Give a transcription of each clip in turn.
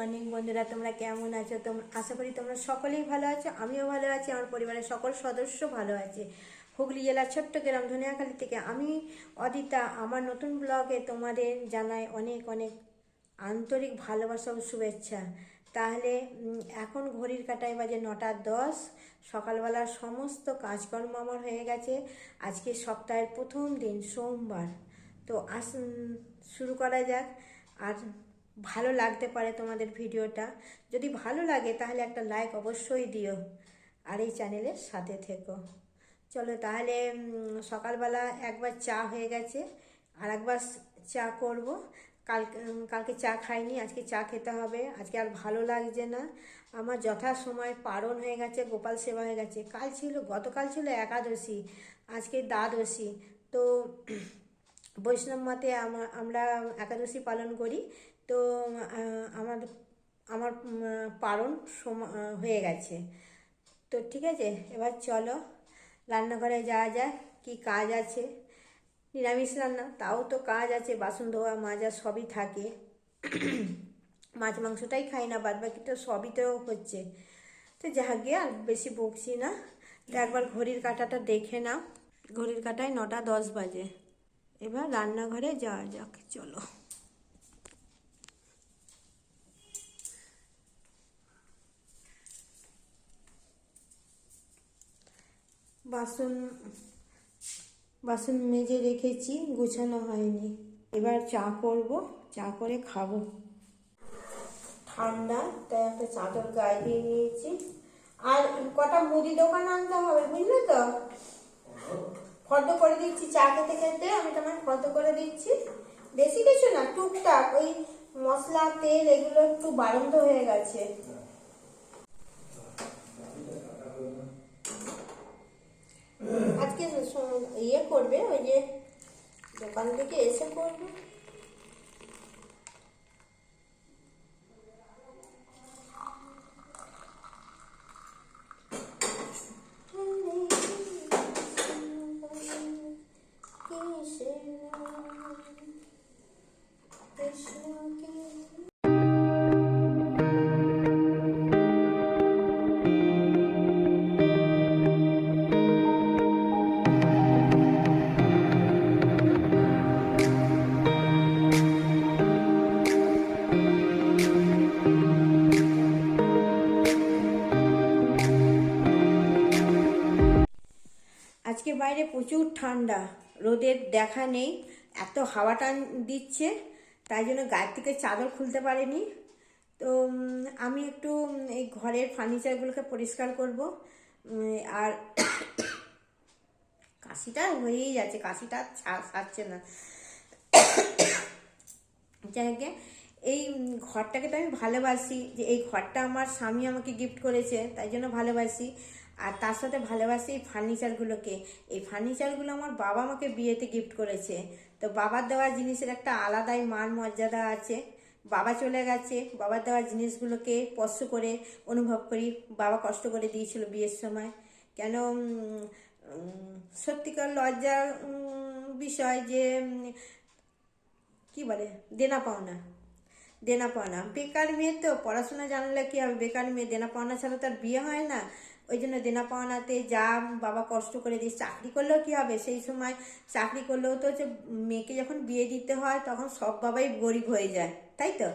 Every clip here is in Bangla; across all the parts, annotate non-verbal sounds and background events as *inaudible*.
মর্নিং বন্ধুরা, তোমরা কেমন আছো? তোমরা আশা করি তোমরা সকলেই ভালো আছো, আমিও ভালো আছি, আমার পরিবারের সকল সদস্য ভালো আছে। হুগলি জেলার ছোট্ট গ্রাম ধনিয়াখালী থেকে আমি অদিতা, আমার নতুন ব্লগে তোমাদের জানাই অনেক অনেক আন্তরিক ভালোবাসা ও শুভেচ্ছা। তাহলে এখন ঘড়ির কাটায় বাজে নটা দশ, সকালবেলার সমস্ত কাজকর্ম আমার হয়ে গেছে। আজকে সপ্তাহের প্রথম দিন, সোমবার। তো আস, শুরু করা যাক। আর ভালো লাগতে পারে তোমাদের ভিডিওটা। যদি ভালো লাগে তাহলে একটা লাইক অবশ্যই দিও। আর এই চ্যানেলের সাথে থেকো। চলো তাহলে সকালবেলা একবার চা হয়ে গেছে। আর একবার চা করব। উম, কালকে চা খাইনি আজকে চা খেতে হবে। আজকে আর ভালো লাগছে না। আমার যথা সময় পারণ হয়ে গেছে গোপাল সেবা হয়ে গেছে। কাল ছিল গতকাল ছিল একাদশী আজকে দ্বাদশী। তো বৈষ্ণব মতে আমরা একাদশী পালন করি। তো আমার আমার পারণ হয়ে গেছে। তো ঠিক আছে, এবার চলো রান্নাঘরে যাওয়া যাক, কি কাজ আছে। নিরামিষ রান্না, তাও তো কাজ আছে, বাসন ধোয়া, মাজা সবই থাকে। মাছ মাংসটাই খাই না বাদ বাকি তো সবই তো হচ্ছে। তো যা গিয়ে আর বেশি বকছি না। তো একবার ঘড়ির কাঁটাটা দেখে নাও। ঘড়ির কাঁটায় নটা দশ বাজে। এবার রান্নাঘরে যাওয়া যাক, চলো। বাসন বাসন মেজে রেখেছি, গুছানো হয়নি। এবার চা করব, চা করে খাব। ঠান্ডা, তাই একটা চাদর গায়ে দিয়ে নিয়েছি আর কটা মুদি দোকান আনতে হবে, বুঝলে তো? ফর্দ করে দিচ্ছি, চা খেতে খেতে, আমি তোমার ফর্দ করে দিচ্ছি। বেশি কিছু না, টুকটাক, ওই মশলা, তেল, এগুলো একটু বারন্ত হয়ে গেছে। আজকে সম- ইয়ে করবে ওই যে দোকান থেকে এসে করবে। কৃষ্ণ আজকে প্রচুর ঠান্ডা। রোদের দেখা নেই। এত হাওয়া টান দিচ্ছে, তাই জন্য গায়ের থেকে চাদর খুলতে পারেনি। তো আমি একটু এই ঘরের ফার্নিচারগুলোকে পরিষ্কার করব। আর *coughs* কাশিটা হয়েই যাচ্ছে, কাশিটা ছাড়ছে না। *coughs* যাই এই ঘরটাকে তো আমি ভালোবাসি। যে এই ঘরটা আমার স্বামী আমাকে গিফট করেছে, তাই জন্য ভালোবাসি। আর তার সাথে ভালোবাসি এই ফার্নিচারগুলোকে এই ফার্নিচারগুলো আমার বাবা আমাকে বিয়েতে গিফট করেছে। তো বাবার দেওয়া জিনিসের একটা আলাদাই মান মর্যাদা আছে। বাবা চলে গেছে, বাবার দেওয়া জিনিসগুলোকে স্পর্শ করে অনুভব করি। বাবা কষ্ট করে দিয়েছিল বিয়ের সময়। কেন সত্যিকার লজ্জার বিষয় যে কি বলে? দেনা পাওনা। দেনা পাওনা। বেকার মেয়ে তো, পড়াশোনা জানলে কি হবে? বেকার মেয়ে দেনা পাওনা ছাড়া তার বিয়ে হয় না। ওই জন্য দেনা পাওনাতে যা বাবা কষ্ট করে দিয়ে চাকরি করলেও কি হবে? সেই সময় চাকরি করলেও তো হচ্ছে মেয়েকে যখন বিয়ে দিতে হয়, তখন সব বাবাই গরিব হয়ে যায়, তাই তো?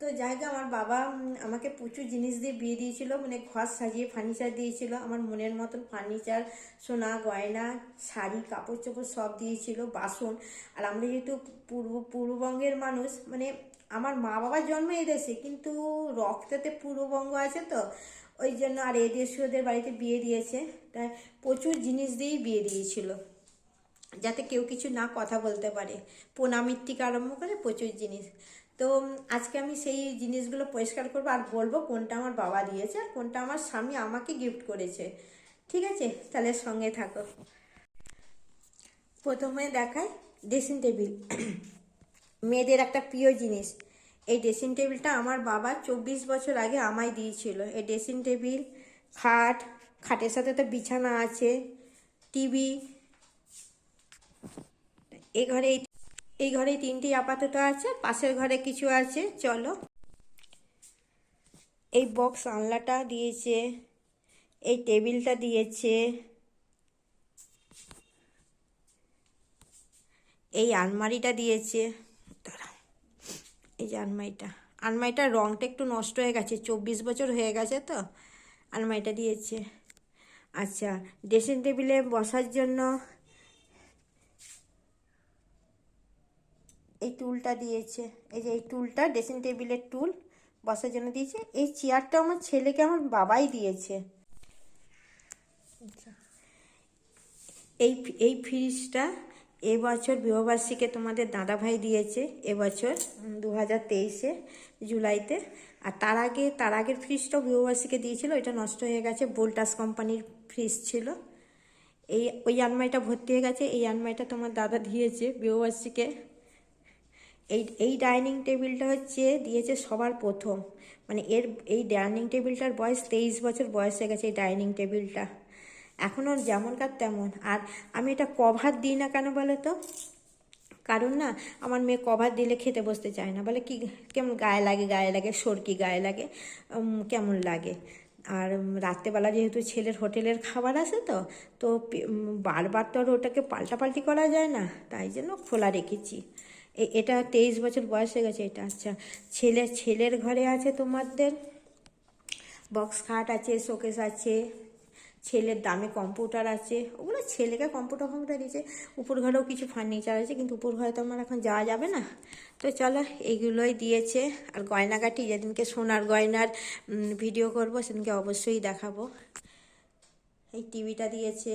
তো যাই হোক, আমার বাবা আমাকে প্রচুর জিনিস দিয়ে বিয়ে দিয়েছিল মানে ঘর সাজিয়ে ফার্নিচার দিয়েছিল, আমার মনের মতন ফার্নিচার সোনা, গয়না, শাড়ি, কাপড় চোপড় সব দিয়েছিল, বাসন। আর আমরা যেহেতু পূর্ব, পূর্ববঙ্গের মানুষ মানে আমার মা বাবার জন্ম এই দেশে, কিন্তু রক্তেতে পূর্ববঙ্গ আছে তো। ওই জন্য আর এদেশীয়দের বাড়িতে বিয়ে দিয়েছে। তাই প্রচুর জিনিস দিয়েই বিয়ে দিয়েছিল। যাতে কেউ কিছু না কথা বলতে পারে। প্রণামীর থেকে আরম্ভ করে প্রচুর জিনিস। তো আজকে আমি সেই জিনিসগুলো পরিষ্কার করব। আর বলব কোনটা আমার বাবা দিয়েছে আর কোনটা আমার স্বামী আমাকে গিফট করেছে। ঠিক আছে? তাহলে সঙ্গে থাকো। প্রথমে দেখায় ড্রেসিং টেবিল মেয়েদের একটা প্রিয় জিনিস। এই ড্রেসিং টেবিলটা আমার বাবা চব্বিশ বছর আগে আমায় দিয়েছিল। এই ড্রেসিং টেবিল খাট, খাটের সাথে তো বিছানা আছে টিভি এই ঘরে এই- ঘরে তিনটি আপাতত আছে, পাশের ঘরে কিছু আছে, চলো। এই বক্স আনলাটা দিয়েছে, এই টেবিলটা দিয়েছে, এই আলমারিটা দিয়েছে। এই যে আলমারিটা। আলমারিটার রঙটা একটু নষ্ট হয়ে গেছে, চব্বিশ বছর হয়ে গেছে তো, আলমারিটা দিয়েছে। আচ্ছা ড্রেসিং টেবিলে বসার জন্য এই টুলটা দিয়েছে। এই যে এই টুলটা, ড্রেসিং টেবিলের টুল বসার জন্য দিয়েছে। এই চেয়ারটা আমার ছেলেকে আমার বাবাই দিয়েছে। এই এই ফ্রিজটা এবছর বিবাহবার্ষিকে তোমাদের দাদাভাই দিয়েছে এবছর দু হাজার তেইশে জুলাইতে। আর তার আগে, তার আগের ফ্রিজটাও বিবাহবার্ষিকে দিয়েছিল এটা নষ্ট হয়ে গেছে ভোল্টাস কোম্পানির ফ্রিজ ছিল। এই, ওই আলমারিটা ভর্তি হয়ে গেছে, এই আলমারিটা তোমার দাদা দিয়েছে বিবাহবার্ষিকে। এই এই ডাইনিং টেবিলটা হচ্ছে, দিয়েছে সবার প্রথম। মানে এর, এই ডাইনিং টেবিলটার বয়স তেইশ বছর বয়স হয়ে গেছে, এই ডাইনিং টেবিলটা। এখনও যেমনকার তেমন। আর আমি এটা কভার দিই না কেন বলো তো? কারণ না, আমার মেয়ে কভার দিলে খেতে বসতে চায় না। বলে কি, কেমন গায়ে লাগে গায়ে লাগে, সরকি গায়ে লাগে কেমন লাগে? আর রাত্রেবেলা যেহেতু ছেলের হোটেলের খাবার আসে তো তো বারবার তো আর ওটাকে পাল্টাপাল্টি করা যায় না। তাই জন্য খোলা রেখেছি। এটা তেইশ বছর বয়স হয়ে গেছে এটা। আচ্ছা ছেলে, ছেলের ঘরে আছে তোমাদের? বক্স খাট আছে, শোকেস আছে ছেলের দামে কম্পিউটার আছে। ওগুলো ছেলেকে কম্পিউটার কম্পিউটার দিয়েছে। উপর ঘরেও কিছু ফার্নিচার আছে, কিন্তু উপর ঘরে তো আমার এখন যাওয়া যাবে না। তো চলো এইগুলোই দিয়েছে। আর গয়নাগাটি, যেদিনকে সোনার গয়নার ভিডিও করব, সেদিনকে অবশ্যই দেখাবো। এই টিভিটা দিয়েছে।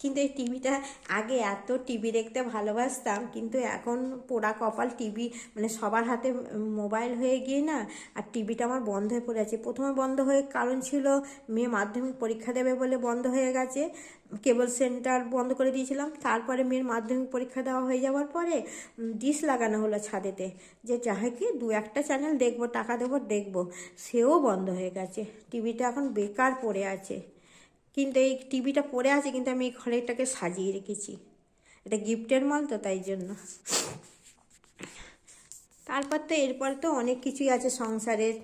কিন্তু এই টিভিটা আগে এত টিভি দেখতে ভালোবাসতাম, কিন্তু এখন পোড়া কপাল টিভি মানে সবার হাতে মোবাইল হয়ে গিয়ে না, আর টিভিটা আমার বন্ধ হয়ে পড়ে আছে প্রথমে বন্ধ হয়ে, কারণ ছিল মেয়ে মাধ্যমিক পরীক্ষা দেবে বলে বন্ধ হয়ে গেছে, কেবল সেন্টার বন্ধ করে দিয়েছিলাম। তারপরে মেয়ের মাধ্যমিক পরীক্ষা দেওয়া হয়ে যাওয়ার পরে ডিশ লাগানো হলো ছাদেতে, যে যাহে কি দু একটা চ্যানেল দেখব, টাকা দেবো, দেখব, সেও বন্ধ হয়ে গেছে। টিভিটা এখন বেকার পড়ে আছে। কিন্তু এই টিভিটা পড়ে আছে, কিন্তু আমি এই ঘরেরটাকে সাজিয়ে রেখেছি। এটা গিফটের মাল তো, তাই জন্য। তারপর তো এরপর তো অনেক কিছুই আছে সংসারের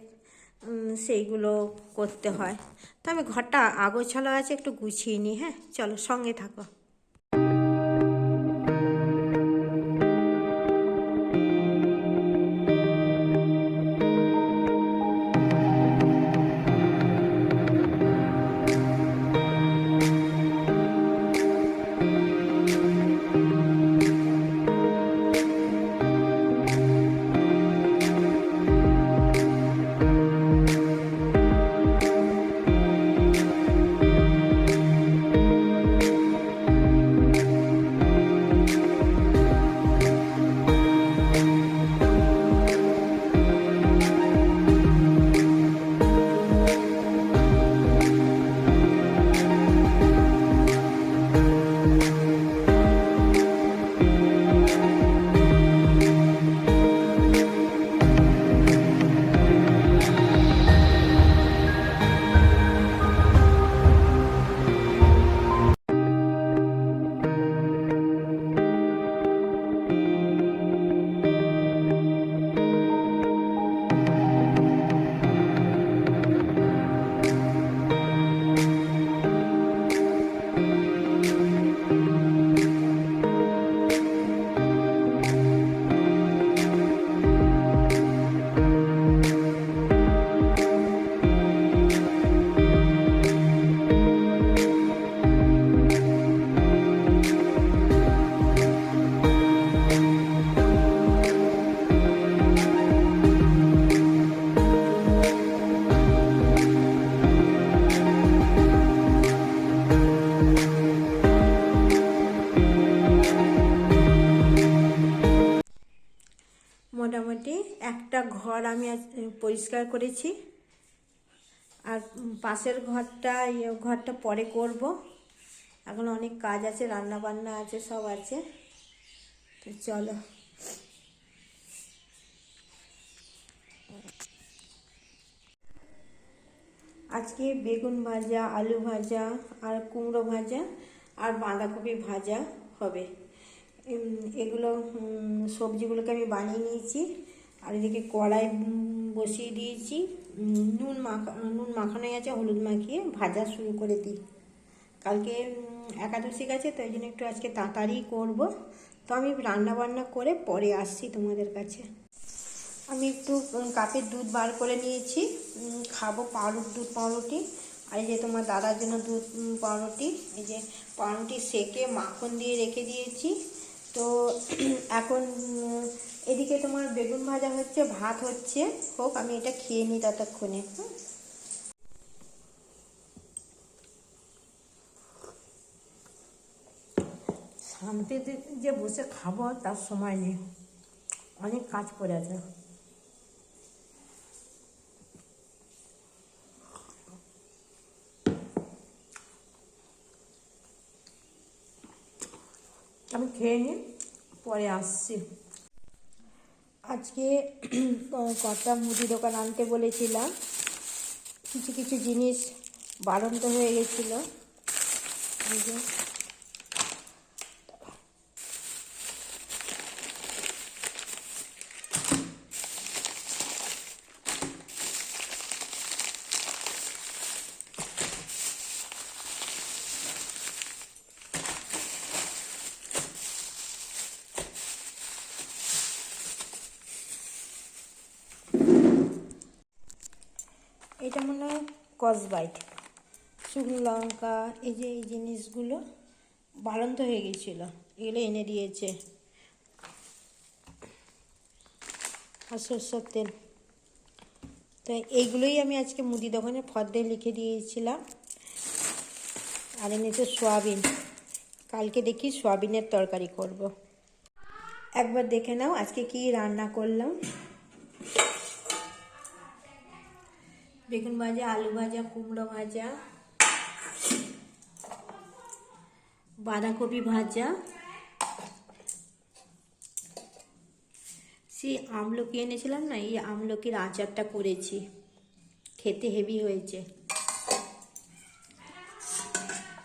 সেইগুলো করতে হয়। তো আমি ঘরটা আগোছালো আছে, একটু গুছিয়ে নিই হ্যাঁ? চলো, সঙ্গে থাকো। একটা ঘর আমি পরিষ্কার করেছি। আর পাশের ঘরটা ঘরটা পরে করব। এখন অনেক কাজ আছে রান্না বান্না আছে, সব আছে। তো চলো। আজকে বেগুন ভাজা, আলু ভাজা, আর কুমড়ো ভাজা, আর বাঁধাকপি ভাজা হবে। এগুলো সবজিগুলোকে আমি বানিয়ে নিয়েছি। আর এদিকে কড়াই বসিয়ে দিয়েছি। নুন মাখা, নুন মাখানো আছে, হলুদ মাখিয়ে ভাজা শুরু করে দিই। কালকে একাদশী গেছে তো এই জন্য একটু আজকে তাড়াতাড়ি করব। তো আমি রান্না বান্না করে পরে আসছি তোমাদের কাছে। আমি একটু কাপের দুধ বার করে নিয়েছি। খাব পাউরুট, দুধ পাউরুটি। আর এই যে তোমার দাদার জন্য দুধ পাউরুটি, এই যে পাউরুটি সেকে মাখন দিয়ে রেখে দিয়েছি। তো এখন এদিকে তোমার বেগুন ভাজা হচ্ছে, ভাত হচ্ছে। হোক, আমি এটা খেয়ে নিই ততক্ষণে শান্তিতে যে বসে খাব, তার সময় নেই। অনেক কাজ পড়ে আছে। আমি খেয়ে নিই, পরে আসছি। আজকে *clears throat* কটা মুদি দোকান আনতে বলেছিলাম। কিছু কিছু জিনিস বাড়ন্ত হয়ে গেছিল এই যে এটা মনে হয় কসবাইট শুকনো লঙ্কা, এই যে এই জিনিসগুলো বাড়ন্ত হয়ে গেছিল, এগুলো এনে দিয়েছে। আর সরষের তেল। তো এইগুলোই আমি আজকে মুদি দোকানে ফর্দে লিখে দিয়েছিলাম। আর এনেছে সোয়াবিন। কালকে দেখি সোয়াবিনের তরকারি করব। একবার দেখে নাও আজকে কি রান্না করলাম। বেগুন ভাজা, আলু ভাজা, কুমড়ো ভাজা, বাঁধাকপি ভাজা, সেই আমলকি এনেছিলাম না, এই আমলকির আচারটা করেছি। খেতে হেভি হয়েছে।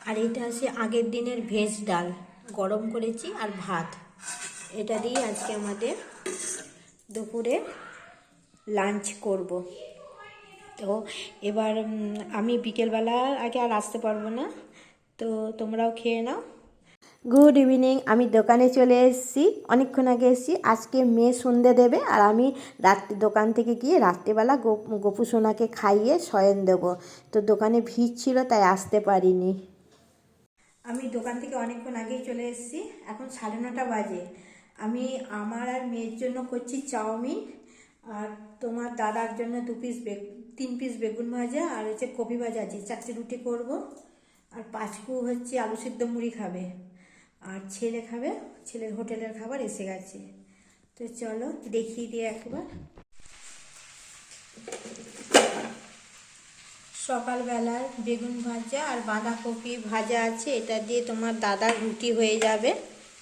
আর এটা আছে আগের দিনের ভেজ ডাল। গরম করেছি আর ভাত। এটা দিয়ে আজকে আমাদের দুপুরে লাঞ্চ করব। তো এবার আমি বিকেলবেলা আগে আর আসতে পারব না। তো তোমরাও খেয়ে নাও। গুড ইভিনিং আমি দোকানে চলে এসেছি। অনেকক্ষণ আগে এসেছি। আজকে মেয়ে সন্ধে দেবে আর আমি রাত্রি দোকান থেকে গিয়ে রাত্রিবেলা গোপু সোনাকে খাইয়ে শয়ন দেবো। তো দোকানে ভিড় ছিল তাই আসতে পারিনি। আমি দোকান থেকে অনেকক্ষণ আগেই চলে এসেছি। এখন সাড়ে নটা বাজে। আমি আমার আর মেয়ের জন্য করছি চাউমিন আর তোমার দাদার জন্য দু পিস তিন পিস বেগুন ভাজা আর হচ্ছে কপি ভাজা আছে চারটে রুটি করব। আর পাঁচকু হচ্ছে আলু সিদ্ধ মুড়ি খাবে। আর ছেলে খাবে, ছেলের হোটেলের খাবার এসে গেছে। তো চলো দেখিয়ে দিয়ে একবার। সকালবেলার বেগুন ভাজা আর বাঁধাকপি ভাজা আছে, এটা দিয়ে তোমার দাদার রুটি হয়ে যাবে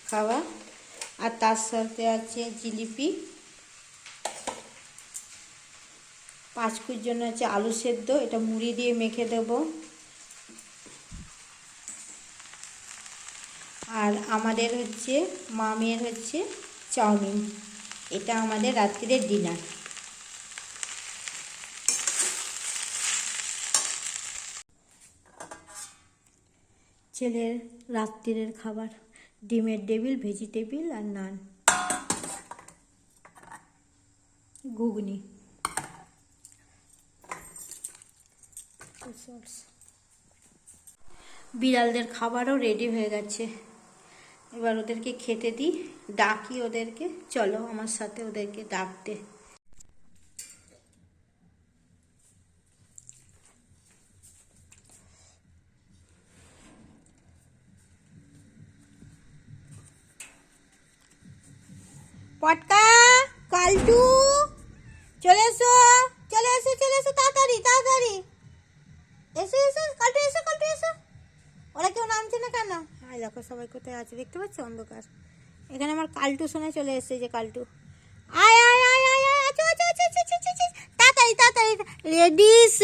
খাওয়া। আর তার সাথে আছে জিলিপি। পাঁচকুর জন্য আছে আলু সেদ্ধ, এটা মুড়ি দিয়ে মেখে দেব। আর আমাদের হচ্ছে মামের হচ্ছে চাউমিন। এটা আমাদের রাত্রির ডিনার ছেলের রাত্রিরের খাবার, ডিমের টেবিল, ভেজিটেবিল আর নান। ঘুগনি। বিড়ালদের খাবারও রেডি হয়ে গেছে। এবার ওদেরকে খেতে দিই। ডাকি ওদেরকে, চলো আমার সাথে ওদেরকে ডাকতে পটকা, কালটু। সবাই কোথায় আছে দেখতে পাচ্ছ অন্ধকার এখানে আমার কালটু শোনা চলে এসেছে যে কালটু আয় আয় আয় আয় আচ্ছা আচ্ছা আচ্ছা আচ্ছা আচ্ছা আচ্ছা তাড়াতাড়ি তাড়াতাড়ি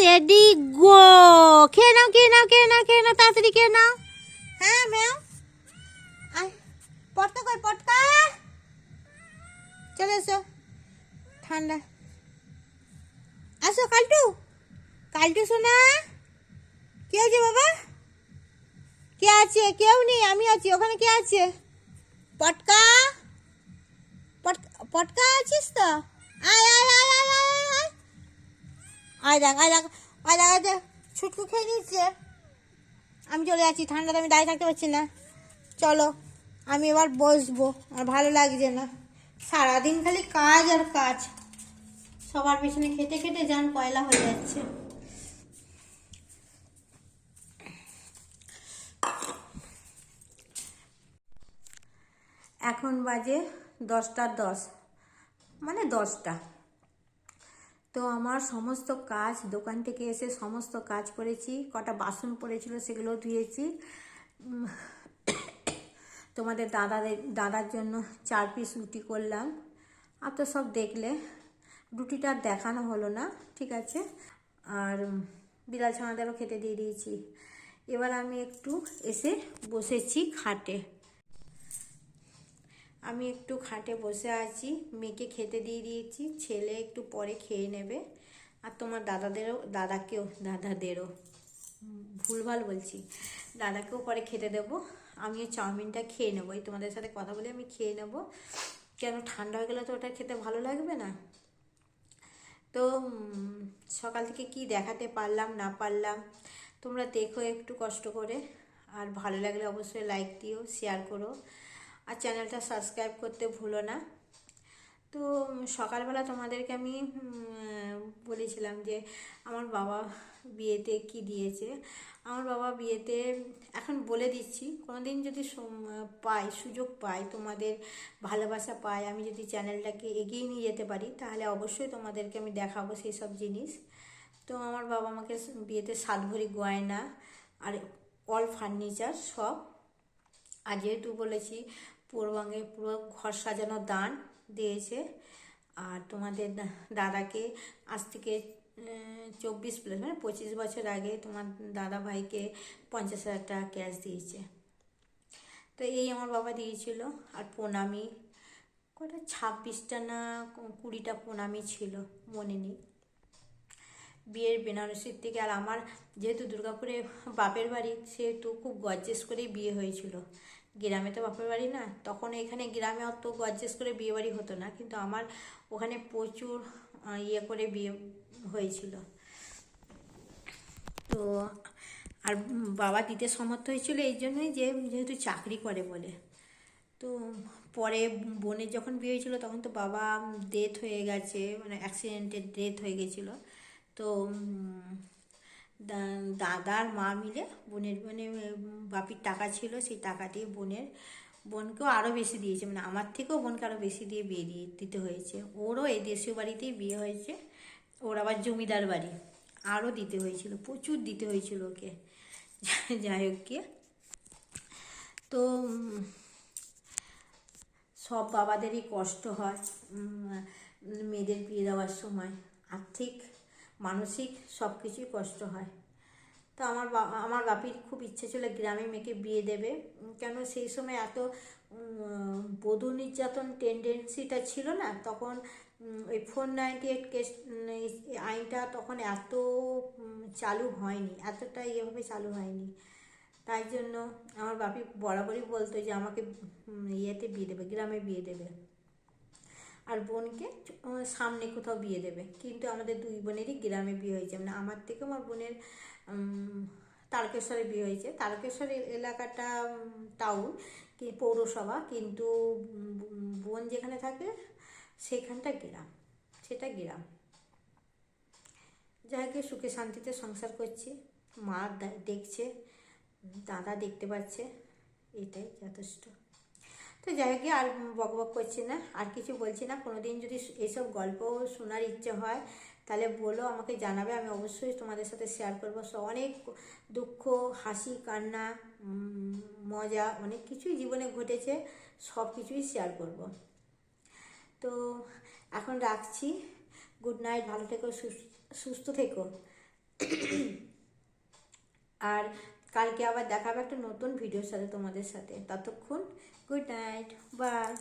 রেডি গো খেয়ে নাও খেয়ে নাও খেয়ে নাও খেয়ে নাও তাড়াতাড়ি খেয়ে নাও হ্যাঁ ম্যাম আয় পটকা কই পটকা চলে এসো ঠান্ডা আসো কালটু কালটু শোনা কে আছে বাবা কে আছে? কেউ নেই আমি আছি। ওখানে কে আছে? পটকা? পটকা আছিস তো? আয় আয় আয় আয় আয় দেখ দেখ ছুটকু খেয়ে নিচ্ছে। আমি চলে যাচ্ছি, ঠান্ডাতে আমি দাঁড়িয়ে থাকতে পারছি না। চলো, আমি এবার বসবো, আর ভালো লাগছে না। সারাদিন খালি কাজ আর কাজ। সবার পেছনে খেতে খেতে যান, কয়লা হয়ে যাচ্ছে। এখন বাজে দশটার দশ মানে দশটা। তো আমার সমস্ত কাজ, দোকান থেকে এসে সমস্ত কাজ করেছি, কটা বাসন পড়েছিল সেগুলো ধুয়েছি। তোমাদের দাদাদের, দাদার জন্য চার পিস রুটি করলাম। আর তো সব দেখলে, রুটিটা দেখানো হলো না, ঠিক আছে? আর বিড়াল ছানাদেরও খেতে দিয়ে দিয়েছি। এবার আমি একটু এসে বসেছি খাটে। আমি একটু খাটে বসে আছি, মেয়েকে খেতে দিয়ে দিয়েছি, ছেলে একটু পরে খেয়ে নেবে। আর তোমার দাদাদেরও, দাদাকেও, দাদাদেরও। ভুলভাল বলছি। দাদাকেও পরে খেতে দেবো। আমিও চাউমিনটা খেয়ে নেব। এই তোমাদের সাথে কথা বলে আমি খেয়ে নেব। কেন ঠান্ডা হয়ে গেলে তো ওটা খেতে ভালো লাগবে না? তো সকাল থেকে কি দেখাতে পারলাম, না পারলাম, তোমরা দেখো একটু কষ্ট করে। আর ভালো লাগলে অবশ্যই লাইক দিও শেয়ার করো। আর চ্যানেলটা সাবস্ক্রাইব করতে ভুলো না। তো সকালবেলা তোমাদেরকে আমি বলেছিলাম যে আমার বাবা বিয়েতে কি দিয়েছে। আমার বাবা বিয়েতে এখন বলে দিচ্ছি, কোনোদিন যদি পাই সুযোগ পাই তোমাদের ভালোবাসা পাই আমি যদি চ্যানেলটাকে এগিয়ে নিয়ে যেতে পারি, তাহলে অবশ্যই তোমাদেরকে আমি দেখাবো সেই সব জিনিস। তো আমার বাবা আমাকে বিয়েতে সাত ভরি গয়না আর অল ফার্নিচার সব। আর যেহেতু বলেছি পূর্ববঙ্গে পুরো ঘর সাজানো দান দিয়েছে। আর তোমাদের দাদাকে আজ থেকে চব্বিশ প্লাস মানে পঁচিশ বছর আগে তোমার দাদা ভাইকে পঞ্চাশ হাজার টাকা ক্যাশ দিয়েছে। তো এই আমার বাবা দিয়েছিল। আর প্রণামী, কটা, ছাব্বিশটা না কুড়িটা প্রণামী ছিল, মনে নেই। বিয়ের বেনারসির থেকে, আর আমার যেহেতু দুর্গাপুরে বাপের বাড়ি, সেহেতু খুব গর্জেস করেই বিয়ে হয়েছিল। গ্রামে তো বাপের বাড়ি না, তখন এখানে গ্রামে অত গর্জেস করে বিয়ে বাড়ি হতো না, কিন্তু আমার ওখানে প্রচুর ইয়ে করে বিয়ে হয়েছিল। তো আর বাবা দিতে সমর্থ হয়েছিল এই জন্যই যে যেহেতু চাকরি করে বলে। তো পরে বোনের যখন বিয়ে হয়েছিল তখন তো বাবা ডেথ হয়ে গেছে মানে অ্যাক্সিডেন্টে ডেথ হয়ে গেছিল। তো দাদার মা মিলে বোনের মানে বাপির টাকা ছিল, সেই টাকা দিয়ে বোনের, বোনকেও আরও বেশি দিয়েছে। মানে আমার থেকেও বোনকে আরও বেশি দিয়ে বিয়ে দিয়ে, দিতে হয়েছে। ওরও এই দেশীয় বাড়িতেই বিয়ে হয়েছে। ওর আবার জমিদার বাড়ি। আরও দিতে হয়েছিল, প্রচুর দিতে হয়েছিল ওকে। *laughs* যাই হোক তো সব বাবাদেরই কষ্ট হয় মেয়েদের বিয়ে দেওয়ার সময়। আর্থিক মানসিক সব কিছুই কষ্ট হয়। তো আমার আমার বাপির খুব ইচ্ছে ছিল গ্রামে মেয়েকে বিয়ে দেবে। কেন সেই সময় এত বধূ নির্যাতন টেন্ডেন্সিটা ছিল না? তখন ওই ফোর নাইনটি এইট কেস আইনটা তখন এত চালু হয়নি। এতটা এভাবে চালু হয়নি। তাই জন্য আমার বাপি বরাবরই বলতো যে আমাকে ইয়েতে বিয়ে দেবে, গ্রামে বিয়ে দেবে। আর বোনকে সামনে কোথাও বিয়ে দেবে। কিন্তু আমাদের দুই বোনেরই গ্রামে বিয়ে হয়েছে। মানে আমার থেকে আমার বোনের তারকেশ্বরে বিয়ে হয়েছে। তারকেশ্বর এলাকাটা টাউন কি, পৌরসভা। কিন্তু বোন যেখানে থাকে, সেখানটা গ্রাম। সেটা গ্রাম। যাই হোক সুখে শান্তিতে সংসার করছি। মা দেখছে, দাদা দেখতে পাচ্ছে। এটাই যথেষ্ট। তো যাই হোক আর বক বক করছি না, আর কিছু বলছি না। কোনো দিন যদি এইসব গল্প শোনার ইচ্ছে হয়, তাহলে বলো, আমাকে জানাবে, আমি অবশ্যই তোমাদের সাথে শেয়ার করব। অনেক দুঃখ, হাসি, কান্না মজা, অনেক কিছুই জীবনে ঘটেছে, সব কিছুই শেয়ার করব। তো এখন রাখছি। গুড নাইট ভালো থেকো সুস- সুস্থ থেকো। আর কালকে আবার দেখাবে একটা নতুন ভিডিওর সাথে তোমাদের সাথে। ততক্ষণ good night. Bye.